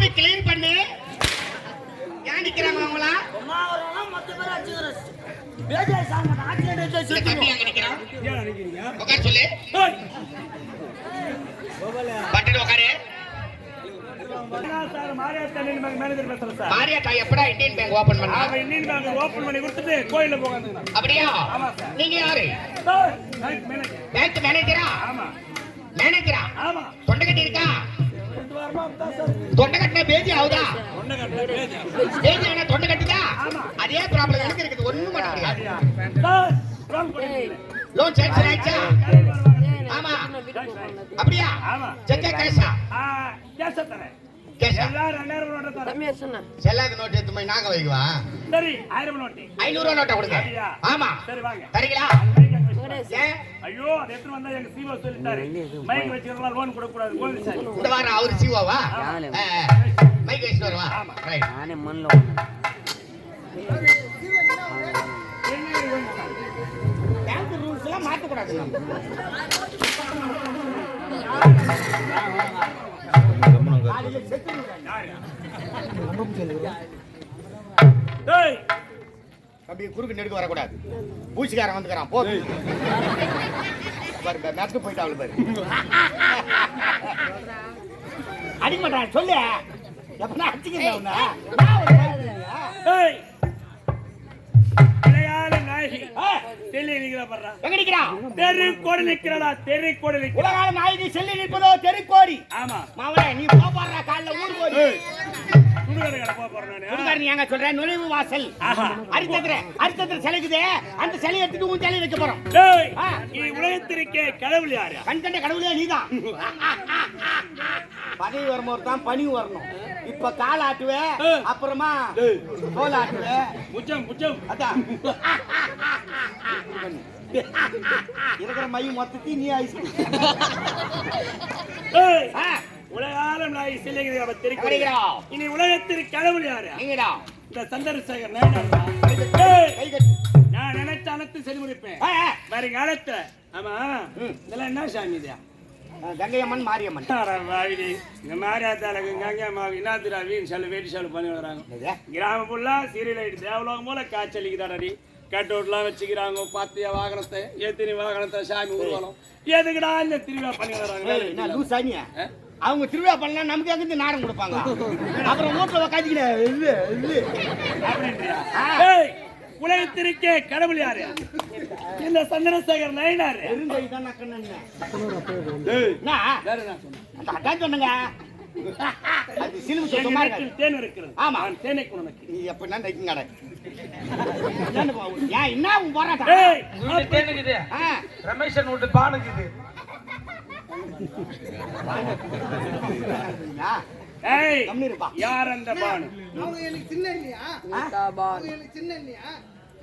ஷாப்பை கிளீன் பண்ணு. ஏன் நிக்கிறாங்க அவங்களா? உட்கார சொல்லு. பட்டுட்டு உட்காரு. மாரியாத்தா எப்படா இந்தியன் பேங்க் ஓபன் பண்ணா? அவன் இந்தியன் பேங்க் ஓபன் பண்ணி கொடுத்துட்டு கோயில்ல போகாதுங்க. அப்படியா? ஆமா சார். நீங்க யாரு? பேங்க் மேனேஜர் பேங்க் மேனேஜரா ஆமா. மேனேஜரா ஆமா. தொண்டை கட்டி இருக்கா? தொண்டை கட்டின பேஜி ஆகுதா? பேஜா வேணா தொண்டை கட்டுதா? ஆமா. அதே ப்ராப்ளம் எனக்கு இருக்குது. ஒண்ணும் பண்ண முடியாது. லோன் சேங்ஷன் ஆயிடுச்சா? ஆமா. அப்படியா? ஆமா செக்கா கேஷா கேஷ தரேன் செல்லாத நோட்டு எடுத்து நாங்க வைக்குவா? சரி ஆயிரம் நோட்டு. ஐநூறு நோட்டை கொடுங்க. அப்படியா? ஆமா. சரி வாங்க. தரீங்களா? ஏன் ஐயோ அதை எடுத்து வந்தா எங்க சீவோ சொல்லிட்டாரு. மைக் வச்சுக்கலாம் லோன் கொடுக்க கூடாது கோவில் சார். இந்த வாரம் அவரு சிவாவா யாரு? மைக் வச்சுட்டு வருவா? ஆமா. ரைட் நானே மண்ணில் ஒன்று பேங்க் ரூல்ஸ் எல்லாம் மாத்த கூடாது நம்ம அப்படி குறுக்கு நெடுக்க வரக்கூடாது. பூச்சிக்காரன் வந்துக்கிறான் போ. பாரு மெத்து போயிட்டு அவளு பாரு. அடிக்க மாட்டான் சொல்லு. எப்பனா அடிச்சுக்கிறேன் நாயகி. செல்லி நிற்பதோ தெருக்கோடி ஆமா. மாவனே நீ போப்பாடுற காலைல ஊர் போய் ஏங்க சொல்ற? நுழைவு வாசல். ஆஹா. அரித்தத்திர அரித்தத்திர சிலைக்குதே அந்த சிலையை எடுத்துட்டு உன் சிலையை வைக்க போறோம். உலகத்திற்கே கடவுள் யாரு? கண் கண்ட கடவுளே நீதான். பதவி வரும்போது தான் பணி வரணும். இப்ப கால் ஆட்டுவ ஏய். அப்புறமா ஏய். தோல் ஆட்டுவ. புஜம் புஜம் அதான். இருக்கிற மை மொத்தத்தையும் நீ ஆயிசு இனி உலகத்திற்கு கடவுள் யாரு? இந்த சந்திரசேகர் நான் நினைச்ச அனைத்து செஞ்சு முடிப்பேன். வருங்காலத்துல ஆமா. இதெல்லாம் என்ன சாமி இதா? கங்கையம்மன் மாரியம்மன். வாவிடி இந்த மாரியாத்தாளுக்கு கங்கா மாவி இன்னாத்திரா வீண் செலவு வேட்டி செலவு பண்ணி வராங்க? கிராமம் ஃபுல்லா சீரியல் ஆயிட்டு தேவலோகம் போல காய்ச்சலிக்குதாடி கட்டவுட்லாம் வச்சுக்கிறாங்க பாத்திய வாகனத்தை எத்தனை வாகனத்தை சாமி ஊர்வலம். எதுக்குடா இந்த திருவிழா பண்ணி வராங்க? அவங்க திருவிழா பண்ணா நமக்கு எங்க நாடம் கொடுப்பாங்க? அப்புறம் இல்ல அப்படின்றியா? ஆ. ஏய், உலகத்திற்கே கடவுள் யாரு? இந்த சந்திரசேகர் நயினாரு. அதான் சொன்னங்க. என்ன போராட்டம்? ஏய் தேனுக்குது. ஆ, ரமேஷன் வீட்டு பானுக்குது அப்படியா? ஏய் கம்முனு இருப்பா. யார் அந்த பானு?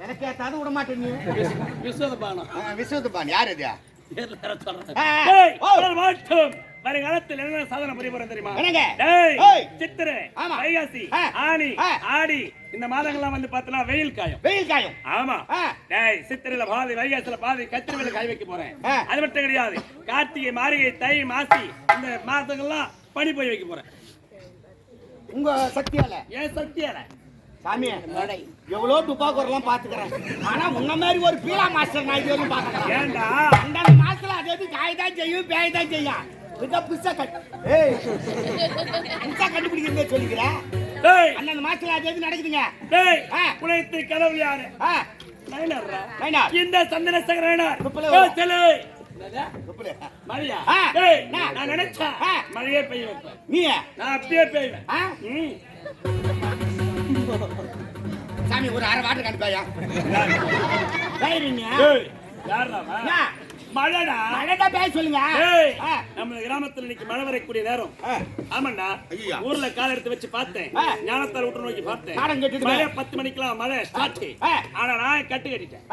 எனக்கு ஏத்தாது விட மாட்டேன் நீ. விஸ்வத பானம் ஆ, விஸ்வத்துப்பான் யார் இது? மாட்டும். வருங்காலத்தில் என்ன சாதனை புரிய போறேன் தெரியுமா. சித்திரை. வைகாசி. ஆனி. ஆடி இந்த மாதங்கள்லாம் வந்து பார்த்தனா வெயில் காயும். வெயில் காயும். ஆமா. டேய் சித்திரையில பாதி வைகாசில பாதி கத்திரிவேல காய் வைக்க போறேன். அது மட்டும் கிடையாது. கார்த்திகை மார்கழி தை மாசி இந்த மாதங்கள்லாம் பனி போய் வைக்க போறேன். உங்க சக்தியால ஏன் சத்தியால சாமி எவ்வளவு துப்பாக்கூரெல்லாம் பாத்துக்கிறேன் ஆனா முன்ன மாதிரி ஒரு பீலா மாஸ்டர் நான் இது வரைக்கும் ஏன்டா அந்தந்த மாசத்துல அது எது காய் தான் செய்யும் பேய் தான் செய்யும். புதுசா புதுசா ஏய் புதுசா கண்டுபிடிக்கிறதே சொல்லிக்கிறேன் டேய் அந்தந்த மாசத்துல அது நடக்குதுங்க. டேய் ஆ. உலகத்து கடவுள் யாரு. இந்த ஏய்? ஆ. ஏய், நான். நான் நினைச்சேன். மழையே பெய்ய. நீ நான் அப்படியே பெய்வேன். சாமி ஒரு அரை வாட்டர் கண்டுப்பாயா? தைரியங்க மழைடா. பேச சொல்லுங்க. நம்ம கிராமத்துல இன்னைக்கு மழை வரக்கூடிய நேரம். ஆமாண்டா ஐயா. ஊர்ல கால் எடுத்து வச்சு பார்த்தேன். ஞானத்தால் விட்டு நோக்கி பார்த்தேன் மழை பத்து மணிக்கெல்லாம் மழை ஸ்டார்ட். ஆனா நான் கட்டு கட்டிட்டேன்.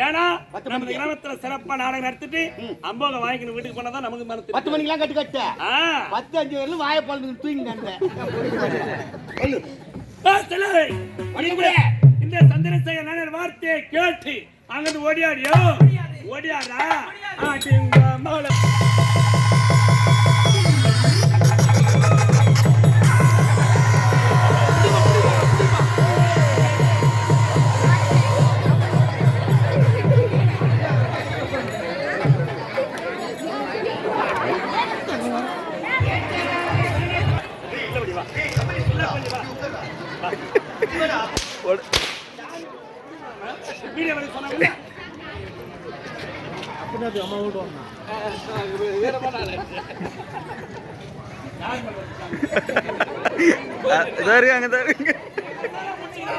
ஏன்னா நம்ம. கிராமத்துல சிறப்பா நாடகம் நடத்திட்டு அம்போகம் வாங்கிக்கணும் வீட்டுக்கு போனாதான் நமக்கு மனத்து பத்து மணிக்கெல்லாம் கட்டு பத்து அஞ்சு வரலும் வாயை பழந்து தூங்கி சொல்லு ஆ, செல்லு. வண்டிக்குள்ளே. இந்த சந்திரசேகர் வார்த்தையை கேட்டு அங்கிருந்து ஓடியாடியோ ஓடியாரா? ஆட்டிங்க மகளை.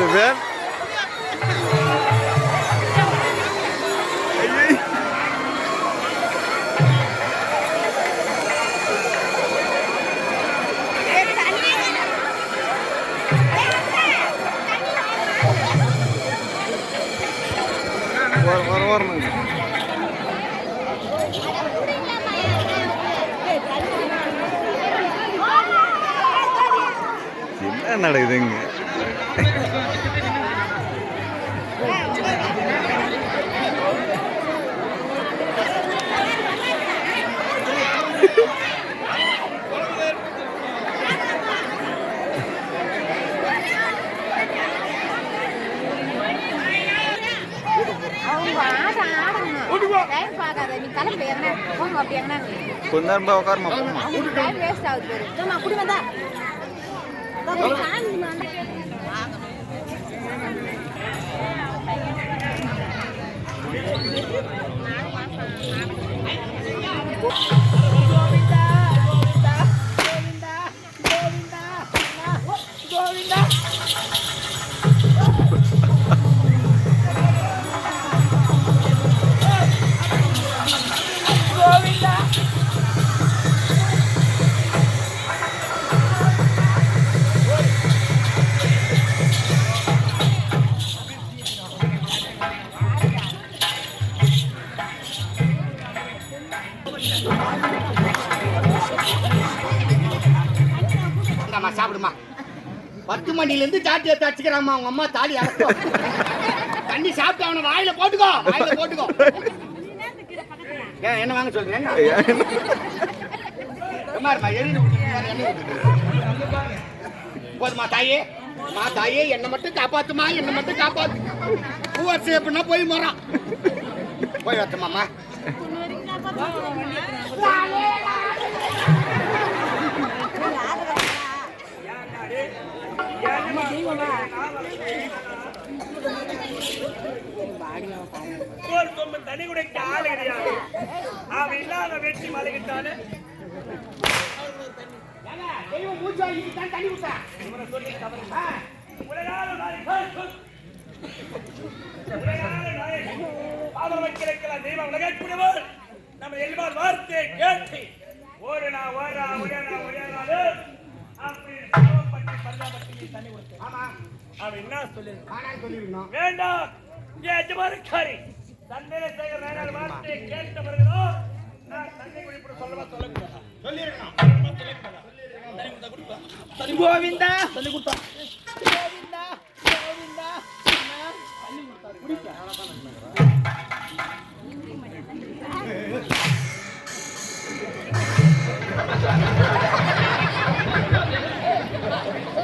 இது வேன் கொஞ்ச நேரம் போய் உட்காருமா போமா அவங்க டைம் வேஸ்ட் ஆகுது பாரு சும்மா குடி வந்தா பத்து மணில இருந்து ஜாட்டி அவங்க அம்மா தாலி அரைக்கும் தண்ணி சாப்பிட்டு அவனை வாயில போட்டுக்கோ வாயில போட்டுக்கோ. ஏன் என்ன வாங்க சொல்றீங்க? போதுமா தாயே? மா தாயே என்னை மட்டும் காப்பாத்துமா என்னை மட்டும் காப்பாத்து. பூவரசு எப்படின்னா போய் மரம். போய் வரட்டுமாமா ஒரு தனி குடைக்க ஆள் கிடையாது அவன் இல்லாத வெற்றி மலைகிட்டானு தெய்வம் மூச்சு தான் தண்ணி விட்டா உலகால நாயகன் உலகால நாயகன் பாதம் தெய்வம் உலகக்கூடியவர் நம்ம எல்லார் வார்த்தையை கேட்டு ஓரணா நாள் ஒரு நாள் ஒரே நாள் தண்ணி கொடுத்து ஆமா அவன் என்ன சொல்லி சொல்லிருக்கணும் வேண்டாம் இங்கே எஜமானக்காரி கேட்ட நான் தண்ணி குடிப்பட சொல்லவா சொல்லக்கூடாது சொல்லிருக்கணும் கோவிந்தா சொல்லி கொடுத்தா கோவிந்தா கோவிந்தா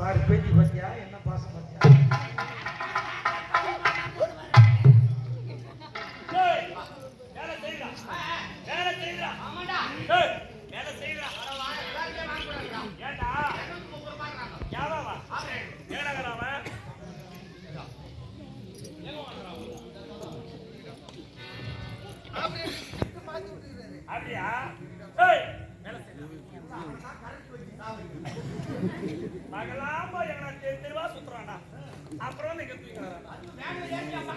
பாரு பேட்டி பத்தியா என்ன பாசம் பத்தியா மகளாம எங்களை தெரு தெருவா சுத்துறான்டா. அப்புறம் நீங்க தூக்கிறான் அம்மா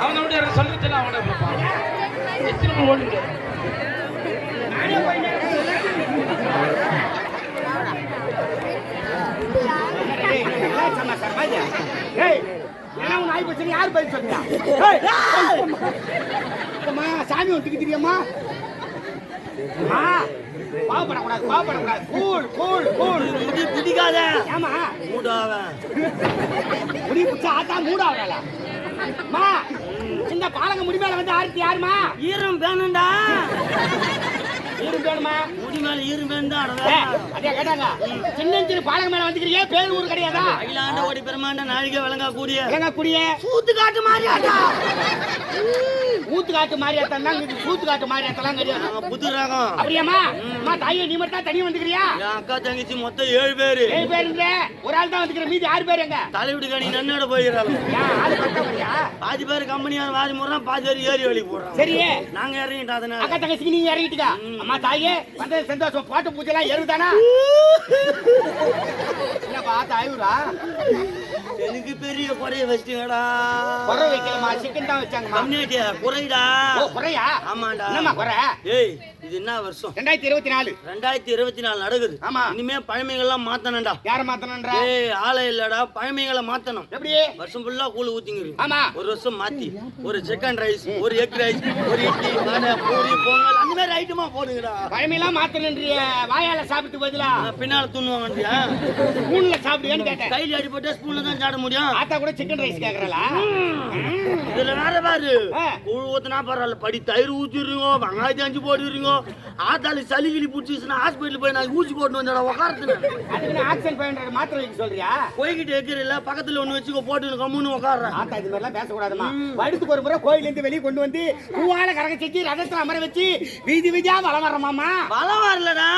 அவனை விட சொல்லிட்டு அவனை எத்தனை ஓடி பிரச்சனை? யார் பதில் சொன்னா? சாமி ஒட்டுக்கு தெரியுமா? பாவப்படக்கூடாது பாவப்படக்கூடாது கூல் கூல் கூல் முடி பிடிக்காத. ஏமா மூடாவன் முடி பிடிச்சா ஆத்தா மூடாவல அம்மா இந்த பாலங்க முடி மேல வந்து ஆர்த்தி யாருமா? ஈரம் வேணும்டா. ஈரும் வேணுமா? முடி மேல ஈரம் வேணும்டா அதே கேட்டாங்க. சின்ன சின்ன பாலங்க மேல வந்துக்கிறீங்க பேர் ஊர் கிடையாதா? அகிலாண்ட ஓடி பெருமாண்ட நாழிகை விளங்கா கூடிய இலங்கை குடியே சூத்து காட்டு மாறியாடா ஊத்து காட்டு தான் இருக்குது. சூத்து காட்டு மாரியாத்தெல்லாம் கிடையாது. நாங்க புது ரகம். அப்படியாம்மா? அம்மா தாயே நீ மட்டும் தான் தனியா வந்துக்கிறியா அக்கா தங்கச்சி மொத்தம் ஏழு பேரு. ஏழு பேருன்ற ஒரு ஆள் தான் வந்துக்கிற மீதி ஆறு பேர் எங்க? தலைவிடு கணி நன்னோட போயிடறாங்க. பாதி பேர் கம்பெனியார் வாதி முறான் பாதி பேர் ஏறி வழிக்கு போடுறாங்க. சரி. நாங்க இறங்கிட்டோம் அதனால. அக்கா தங்கச்சிக்கு நீங்க இறங்கிட்டுக்கா? அம்மா தாயே வந்தது சந்தோஷம். பாட்டு பூஜை எல்லாம் எருதானா என்னப்பா தாயூரா எனக்கு பெரிய குறைய வச்சிட்டீங்கடா. குறை வைக்கலமா சிக்கன் தான் வச்சாங்கம்மா. குறைடா. குறையா? ஆமாண்டா. என்னம்மா குறை? ஏய் இது என்ன வருஷம்? ரெண்டாயிரத்தி இருபத்தி நாலு. ரெண்டாயிரத்தி இருபத்தி நாலு நடக்குது. ஆமா. இனிமே பழமைகள்லாம் மாத்தணும்டா. யார மாத்தணும்ன்ற? ஏய் ஆளை இல்லடா. பழமைகளை மாத்தணும். எப்படி? வருஷம் ஃபுல்லா கூழ் ஊத்திங்க ஆமா. ஒரு வருஷம் மாத்தி. ஒரு சிக்கன் ரைஸ் ஒரு எக் ரைஸ் ஒரு இட்லி வடை பூரி பொங்கல் அந்த மாதிரி ஐட்டமா போடுங்கடா. பழமையெல்லாம் மாத்தணுன்றிய வாயால சாப்பிட்டு பதிலா? பின்னால துண்ணுவாங்கன்றியா ஸ்பூன்ல சாப்பிடுவேன்னு கேட்டேன். கையில அடிபட்டு ஸ்பூன்ல தான் சாப்பிட முடியும். ஆத்தா கூட சிக்கன் ரைஸ் கேக்குறா இதுல வேற பாரு. கூழ் ஊத்துனா பரவாயில்ல. படி தயிர் ஊத்திடுறீங்க வெங்காயத்தை அஞ்சு போட்டுறீங்க ஆத்தாளி சளி கிளி பிடிச்சிச்சுன்னா ஹாஸ்பிட்டல் போய் நான் ஊசி போட்டு வந்தா உட்காரத்துன அதுக்கு ஆக்சன் பண்ற மாத்திரை வைக்க சொல்றியா? போய்கிட்டு வைக்கிறீல்ல பக்கத்துல ஒண்ணு வச்சுக்கோ போட்டு கம்முன்னு உட்காடுறேன் ஆத்தா இது மாதிரிலாம் பேசக்கூடாதுமா. வருடத்துக்கு ஒரு முறை கோயில்ல இருந்து வெளியே கொண்டு வந்து பூவால கரக செஞ்சு ரதத்துல அமர வச்சு வீதி வீதியா வளம் வர்றமாமா பலம் வரலடா.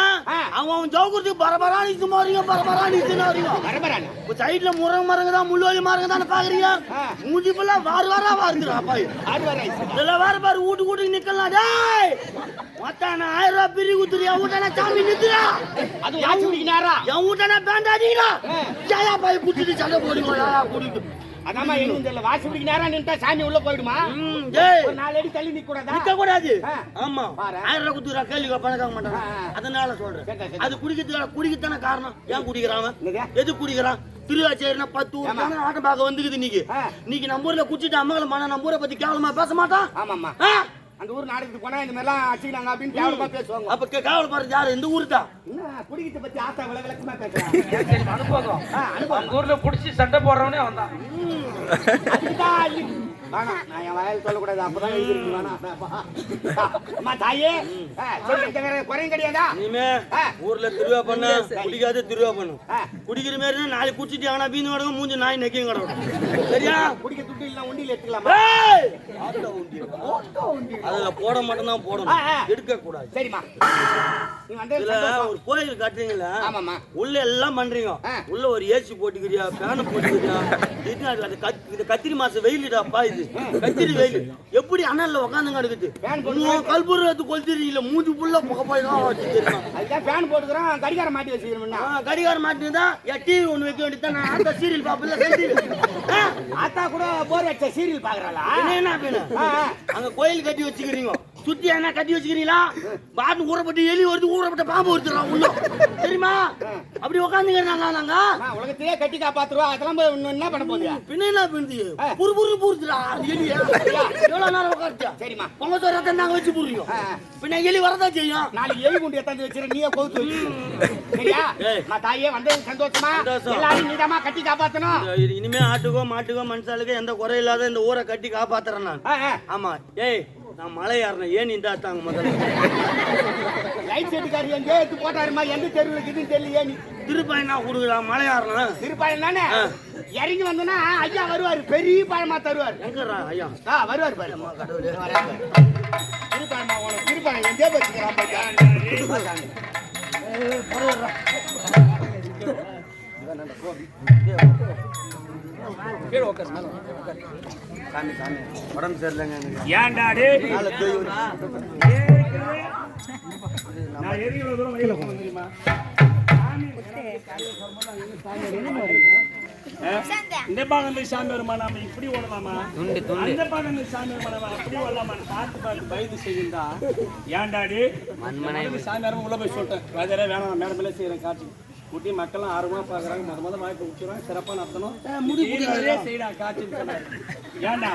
அவன் அவன் ஜவுக்குறதுக்கு பரபரா நிச்சு மாறீங்க பரபரா மாறீங்க வரபரான இப்ப சைடுல முருங்க மரங்க தான் முள்ளுவலி மரங்க தானே பாக்குறீங்க. மூஞ்சி ஃபுல்லா வார வாரா வாருங்கிறா பாய். ஆறு ரைஸ் இதுல வேற பாரு வீட்டு வீட்டுக்கு நிக்கலாம் டேய் மத்தான ஆயிரம் ரூபாய் பிரி குத்துறியா வீட்டான சாமி நித்துறா அது வாட்சி பிடிக்கினாரா என் வீட்டான பேண்டாதீங்களா ஆ. ஜாயா பாய் குத்திட்டு சண்டை போடுங்க என்ன தெரியல வாட்சி பிடிக்கினாரா நின்ட்டா சாமி உள்ள போயிடுமா ஒரு நாலு அடி தள்ளி நிக்க கூடாதா நிக்க கூடாது. ஆமா. ஆயிரம் ரூபாய் குத்துறா கேள்வி பணக்காக மாட்டாங்க. அதனால சொல்றேன். அது குடிக்கிறதுக்கு குடிக்கத்தானே காரணம் ஏன் குடிக்கிறான்? எது குடிக்கிறான் திருவாச்சேரினா பத்து ஊர் ஆமா. ஆட்டம் பார்க்க வந்துக்குது இன்னைக்கு. இன்னைக்கு நம்ம ஊர்ல குடிச்சிட்டு அம்மங்கள நம்ம ஊரை பத்தி கேவலமா பேச மாட்டான் ஆமாம்மா ஆ? அந்த ஊர் நாடகத்துக்கு போனா இந்த மாதிரிலாம் அடிச்சுக்கிறாங்க அப்படின்னு கேவலமா பேசுவாங்க. அப்ப கே- கேவலப்படுறது யாரு? இந்த ஊரு தான் குடிக்கிறத பத்தி ஆத்தா விள விளக்கமா பேசுறாங்க அனுபவம். அனுபவம். ஊர்ல புடிச்சு சண்டை போடுறவனே வந்தான். வேணாம். நான் என் வாயால சொல்லக்கூடாது. அப்பதான் எழுதிருக்கு வேணாம். அம்மா தாயே. ஆ, சொல்லு. இந்த வேற குறையும் கிடையாதா? இனிமே. ஊர்ல திருவிழா பண்ண குடிக்காத திருவிழா பண்ணு. குடிக்கிற மாதிரி நாளைக்கு குடிச்சிட்டு ஆனா பீந்து கிடக்கும் மூஞ்சி நாய் நெக்கியும் கிடக்கும். சரியா? குடிக்க துட்டு இல்ல உண்டியில எடுத்துக்கலாமா? ஏய்! அதுல போட மட்டும் தான் போடணும். எடுக்க கூடாது சரிம்மா. ஒரு கோயில் கட்டுறீங்களா உள்ள எல்லாம் பண்றீங்க. உள்ள ஒரு ஏசி போட்டுக்கிறியா ஃபேன் போட்டுக்கிறியா? இது கத்திரி மாசம் வெயிலுடாப்பா இது? கத்திரி வெயில். எப்படி அனல்ல உட்காந்து கிடக்குது ஃபேன் போட்டு கல்பூர் எடுத்து கொளுத்திரீங்களா மூஞ்சி ஃபுல்லா புகை போய் தான் வச்சு தெரியுமா அதுதான் ஃபேன் போட்டுக்கிறோம். கடிகாரம் மாட்டி வச்சுக்கிறோம்னா கடிகாரம் மாட்டிருந்தா என் டிவி ஒண்ணு வைக்க வேண்டியது நான் அந்த சீரியல் பாப்பல ஆத்தா கூட போர் அடிச்ச சீரியல் பாக்குறாளா என்ன என்ன ஆ. அங்க கோயில் கட்டி வச்சுக்கிறீங்க. சுத்தி என்ன கட்டி வச்சுக்கிறீங்களா? பாட்டு ஊறப்பட்டு எலி வருது ஊறப்பட்ட பாம்பு வருதுடா உள்ள தெரியுமா? அப்படி உட்காந்துக்கிறோம் நாங்க உலகத்திலே கட்டி காப்பாத்துருவா அதெல்லாம் என்ன பண்ண போகுது? பின்ன என்ன பின்னுது புரு புரு பூருதுடா எலி எவ்வளவு நேரம் உட்காந்துச்சா சரிம்மா. பொங்க சோறத்தை நாங்க வச்சு புரியும். பின்ன எலி வரதான் செய்யும். நாளைக்கு எலி குண்டு எத்தாந்து வச்சிரு நீயே வச்சு சரியா. நான் தாயே வந்தது சந்தோஷமா. எல்லாரும் நீதாம்மா கட்டி காப்பாத்தணும். இனிமே ஆட்டுக்கோ மாட்டுக்கோ மனுஷாளுக்கோ எந்த குறை இல்லாத இந்த ஊரை கட்டி காப்பாத்துறேன் நான். ஆமா. ஏய் நான் மலை ஏறினேன் ஏன் இந்த தாங்க முதல்ல லைட் செட்டுக்காரி எங்கே எடுத்து போட்டாருமா எந்த தெருவில் இருக்குதுன்னு தெரியலையே நீ நான் கொடுக்குறான் மலை ஏறினேன் திருப்பாயம் தானே. இறங்கி வந்தோன்னா ஐயா வருவாரு பெரிய பழமா தருவார் எங்கடா ஐயா ஆ வருவார் பாரு திருப்பாயமா உனக்கு திருப்பாயம் எங்கே வச்சுக்கிறான் பாரு சாமி சாமி. உடம்பு சரியில்லைங்க ஏன்டா நான் தூரம் தெரியுமா? இந்த பாகம் போய் சாமி வருமா? நாம இப்படி ஓடலாமா? அந்த பாகம் போய் சாமி வருமா அப்படி ஓடலாமா பார்த்து பார்த்து பயந்து செய்யுண்டா ஏன்டாடி சாமி வருமா உள்ள போய் சொல்லிட்டேன். ராஜாரே வேணாம் மேடம் மேலே செய்யறேன் காட்சி. குட்டி மக்கள்லாம் ஆர்வமா பாக்குறாங்க. முத முத வாய்ப்பு விட்டுருவாங்க சிறப்பா நடத்தணும். முடிவு செய்யடா காட்சின்னு சொன்னாரு. ஏன்டா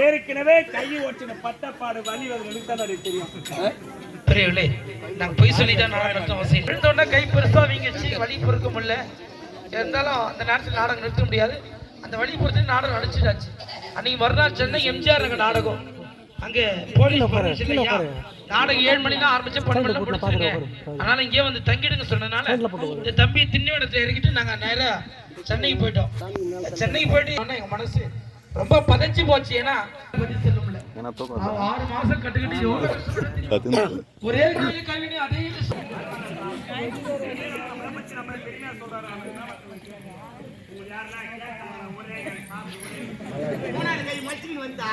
ஏற்கனவே கை ஓட்டின பட்டப்பாடு வலி அது எனக்கு தான் தெரியும். ஆ? பெரியவர்களே நாங்க பொய் சொல்லிட்டா நாடகம் நடத்த அவசியம் கை பெருசா வீங்கிச்சு வழி பொறுக்க முடியல. இருந்தாலும் அந்த நேரத்தில் நாடகம் நிறுத்த முடியாது. அந்த வழி பொறுத்து நாடகம் அடிச்சிடாச்சு அன்னைக்கு மறுநாள் சென்னை எம்ஜிஆர் நாடகம். அங்க போலீஸ் போலீஸ் இல்லையா நாடகம் ஏழு மணிக்கு ஆரம்பிச்சு பன்னெண்டு மணி முடிச்சிருங்க அதனால இங்கே வந்து தங்கிடுங்க சொன்னனால இந்த தம்பி திண்டிவனத்தை இறக்கிட்டு நாங்க நேரா சென்னைக்கு போயிட்டோம். சென்னைக்கு போயிட்டு ஆனா எங்க மனசு ரொம்ப பதஞ்சு போச்சு. ஏன்னா பத்தி செல்ல முடியல ஆறு மாசம் கட்டுக்கிட்டு ஒரே கையில கவினி அதே மச்சின்னு வந்தா.